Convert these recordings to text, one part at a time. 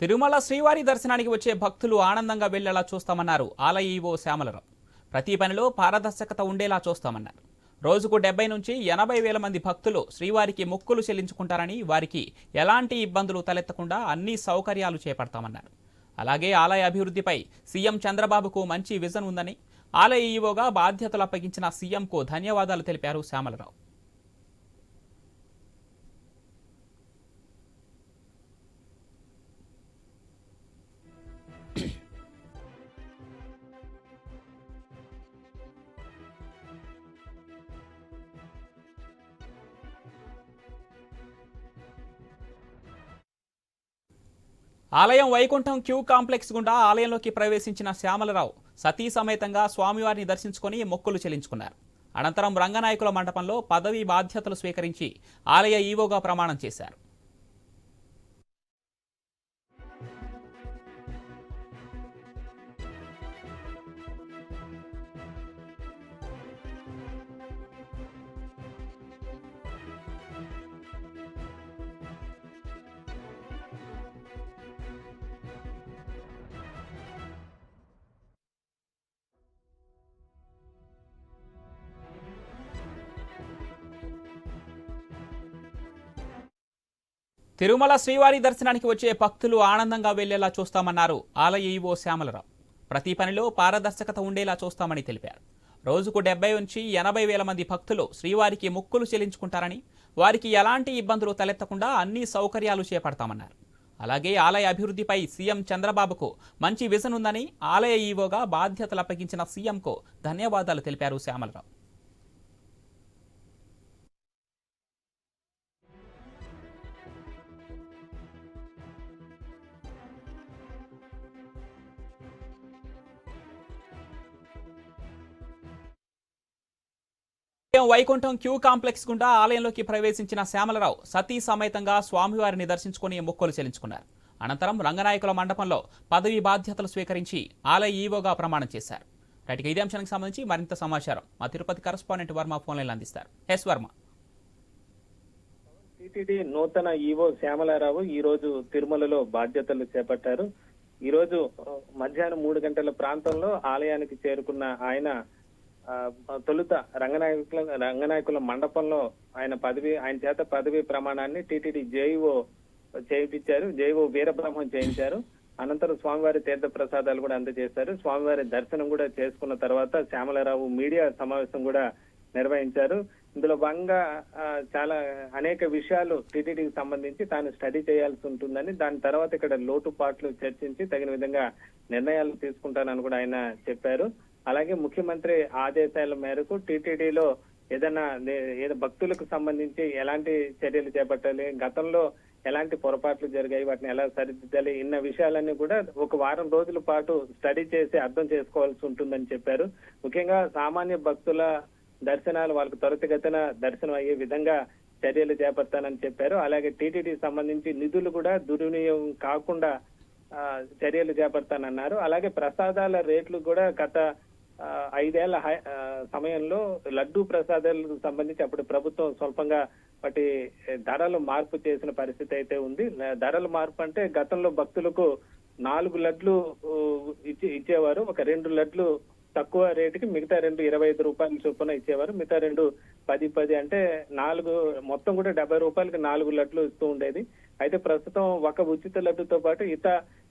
తిరుమల శ్రీవారి దర్శనానికి వచ్చే భక్తులు ఆనందంగా వెళ్ళేలా చూస్తామన్నారు ఆలయ ఈవో శ్యామలరావు. ప్రతి పనిలో పారదర్శకత ఉండేలా చూస్తామన్నారు. రోజుకు డెబ్బై నుంచి ఎనభై వేల మంది భక్తులు శ్రీవారికి మొక్కులు చెల్లించుకుంటారని వారికి ఎలాంటి ఇబ్బందులు తలెత్తకుండా అన్ని సౌకర్యాలు చేపడతామన్నారు. అలాగే ఆలయ అభివృద్ధిపై సీఎం చంద్రబాబుకు మంచి విజన్ ఉందని ఆలయ ఈవోగా బాధ్యతలు అప్పగించిన సీఎంకు ధన్యవాదాలు తెలిపారు శ్యామలరావు. ఆలయం వైకుంఠం క్యూ కాంప్లెక్స్ గుండా ఆలయంలోకి ప్రవేశించిన శ్యామలరావు సతీ సమేతంగా స్వామివారిని దర్శించుకొని మొక్కులు చెల్లించుకున్నారు. అనంతరం రంగనాయకుల మండపంలో పదవి బాధ్యతలు స్వీకరించి ఆలయ ఈవోగా ప్రమాణం చేశారు. తిరుమల శ్రీవారి దర్శనానికి వచ్చే భక్తులు ఆనందంగా వెళ్ళేలా చూస్తామన్నారు ఆలయ ఈవో శ్యామలరావు. ప్రతి పనిలో పారదర్శకత ఉండేలా చూస్తామని తెలిపారు. రోజుకు డెబ్బై నుంచి ఎనభై వేల మంది భక్తులు శ్రీవారికి మొక్కులు చెల్లించుకుంటారని వారికి ఎలాంటి ఇబ్బందులు తలెత్తకుండా అన్ని సౌకర్యాలు చేపడతామన్నారు. అలాగే ఆలయ అభివృద్ధిపై సీఎం చంద్రబాబుకు మంచి విజన్ ఉందని ఆలయ ఈవోగా బాధ్యతలు అప్పగించిన సీఎంకు ధన్యవాదాలు తెలిపారు శ్యామలరావు. ఉదయం వైకుంఠం క్యూ కాంప్లెక్స్ గుండా ఆలయంలోకి ప్రవేశించిన శ్యామలరావు సతీ సమేతంగా స్వామివారిని దర్శించుకుని మొక్కులు చెల్లించుకున్నారు. అనంతరం రంగనాయకుల మండపంలో పదవి బాధ్యతలు స్వీకరించి ఆలయ ఈవోగా ప్రమాణం చేశారు. రైట్గా ఇదే అంశానికి సంబంధించి మరింత సమాచారం మా Tirupati correspondent Varma phone line అందిస్తారు. ఎస్ వర్మ. టీటీడీ నూతన ఈవో శ్యామలారావు ఈ రోజు తిరుమలలో బాధ్యతలు చేపట్టారు. ఈ రోజు మధ్యాహ్నం మూడు గంటల ప్రాంతంలో ఆలయానికి చేరుకున్న ఆయన తొలుత రంగనాయకుల రంగనాయకుల మండపంలో ఆయన పదవి ఆయన చేత పదవి ప్రమాణాన్ని టిటిడి జేఈఓ చేయించారు. జేఈఓ వీరబ్రహ్మం చేయించారు. అనంతరం స్వామివారి తీర్థ ప్రసాదాలు కూడా అందజేశారు. స్వామివారి దర్శనం కూడా చేసుకున్న తర్వాత శ్యామలరావు మీడియా సమావేశం కూడా నిర్వహించారు. ఇందులో భాగంగా ఆ, చాలా అనేక విషయాలు టీటీడీకి సంబంధించి తాను స్టడీ చేయాల్సి ఉంటుందని దాని తర్వాత ఇక్కడ లోటుపాట్లు చర్చించి తగిన విధంగా నిర్ణయాలు తీసుకుంటానని కూడా ఆయన చెప్పారు. అలాగే ముఖ్యమంత్రి ఆదేశాల మేరకు టీటీడీలో ఏదైనా ఏదో భక్తులకు సంబంధించి ఎలాంటి చర్యలు చేపట్టాలి గతంలో ఎలాంటి పొరపాట్లు జరిగాయి వాటిని ఎలా సరిదిద్దాలి ఇన్న విషయాలన్నీ కూడా ఒక వారం రోజుల పాటు స్టడీ చేసి అర్థం చేసుకోవాల్సి ఉంటుందని చెప్పారు. ముఖ్యంగా సామాన్య భక్తుల దర్శనాలు వాళ్ళకు త్వరితగతిన దర్శనం అయ్యే విధంగా చర్యలు చేపడతానని చెప్పారు. అలాగే టీటీడీ సంబంధించి నిధులు కూడా దుర్వినియోగం కాకుండా ఆ, చర్యలు చేపడతానన్నారు. అలాగే ప్రసాదాల రేట్లు కూడా గత ఐదేళ్ళ సమయంలో లడ్డూ ప్రసాదాలకు సంబంధించి అప్పుడు ప్రభుత్వం స్వల్పంగా వాటి ధరలు మార్పు చేసిన పరిస్థితి అయితే ఉంది. ధరలు మార్పు అంటే గతంలో భక్తులకు నాలుగు లడ్లు ఇచ్చి ఇచ్చేవారు ఒక రెండు లడ్లు తక్కువ రేటుకి మిగతా రెండు ఇరవై ఐదు రూపాయల చొప్పున ఇచ్చేవారు మిగతా రెండు పది పది అంటే నాలుగు మొత్తం కూడా డెబ్బై రూపాయలకి నాలుగు లడ్లు ఇస్తూ ఉండేది. అయితే ప్రస్తుతం ఒక ఉచిత లడ్డుతో పాటు ఇత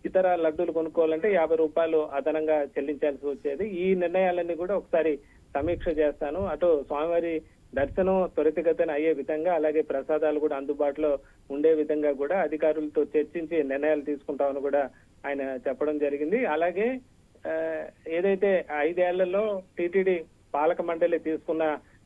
ఇతర లడ్డూలు కొనుక్కోవాలంటే యాభై రూపాయలు అదనంగా చెల్లించాల్సి వచ్చేది. ఈ నిర్ణయాలన్నీ కూడా ఒకసారి సమీక్ష చేస్తాను. అటు స్వామివారి దర్శనం త్వరితగతిన అయ్యే విధంగా అలాగే ప్రసాదాలు కూడా అందుబాటులో ఉండే విధంగా కూడా అధికారులతో చర్చించి నిర్ణయాలు తీసుకుంటామని కూడా ఆయన చెప్పడం జరిగింది. అలాగే ఏదైతే ఐదేళ్ళలో టీటీడీ పాలక మండలి తీసుకున్న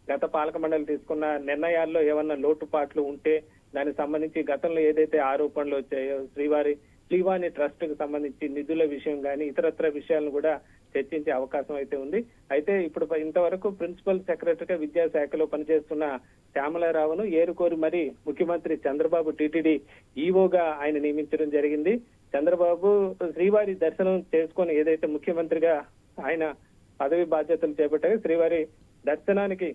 గత పాలక మండలి తీసుకున్న నిర్ణయాల్లో ఏమన్నా లోటుపాట్లు ఉంటే దానికి సంబంధించి గతంలో ఏదైతే ఆరోపణలు వచ్చాయో శ్రీవారి శ్రీవాణి ట్రస్ట్కు సంబంధించి నిధుల విషయం కానీ ఇతరత్ర విషయాలను కూడా చర్చించే అవకాశం అయితే ఉంది. అయితే ఇప్పుడు ఇంతవరకు ప్రిన్సిపల్ సెక్రటరీగా విద్యాశాఖలో పనిచేస్తున్న శ్యామలారావును ఏరుకోరి మరి ముఖ్యమంత్రి చంద్రబాబు టీటీడీ ఈవోగా ఆయన నియమించడం జరిగింది. చంద్రబాబు శ్రీవారి దర్శనం చేసుకొని ఏదైతే ముఖ్యమంత్రిగా ఆయన పదవి బాధ్యతలు చేపట్టారో శ్రీవారి దర్శనానికి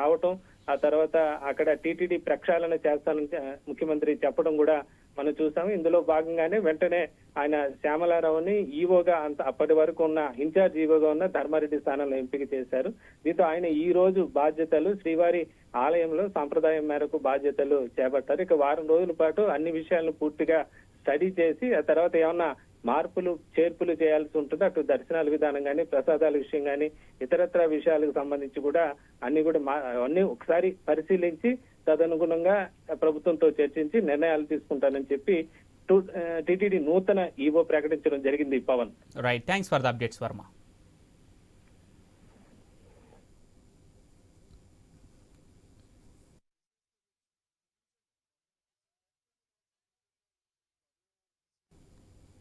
రావటం ఆ తర్వాత అక్కడ టీటీడీ ప్రక్షాళన చేస్తానని ముఖ్యమంత్రి చెప్పడం కూడా మనం చూసాము. ఇందులో భాగంగానే వెంటనే ఆయన శ్యామలారావుని ఈవోగా అంత అప్పటి వరకు ఉన్న ఇన్ఛార్జ్ ఈవోగా ఉన్న ధర్మారెడ్డి స్థానంలో ఎంపిక చేశారు. దీంతో ఆయన ఈ రోజు బాధ్యతలు శ్రీవారి ఆలయంలో సాంప్రదాయం మేరకు బాధ్యతలు చేపట్టారు. ఇక వారం రోజుల పాటు అన్ని విషయాలను పూర్తిగా స్టడీ చేసి ఆ తర్వాత ఏమన్నా మార్పులు చేర్పులు చేయాల్సి ఉంటుంది. అటు దర్శనాల విధానం కానీ ప్రసాదాల విషయం కానీ ఇతరత్ర విషయాలకు సంబంధించి కూడా అన్ని కూడా మా- అన్ని ఒకసారి పరిశీలించి తదనుగుణంగా ప్రభుత్వంతో చర్చించి నిర్ణయాలు తీసుకుంటానని చెప్పి టిటిడి నూతన ఈవో ప్రకటించడం జరిగింది Pavan. Right thanks for the updates Varma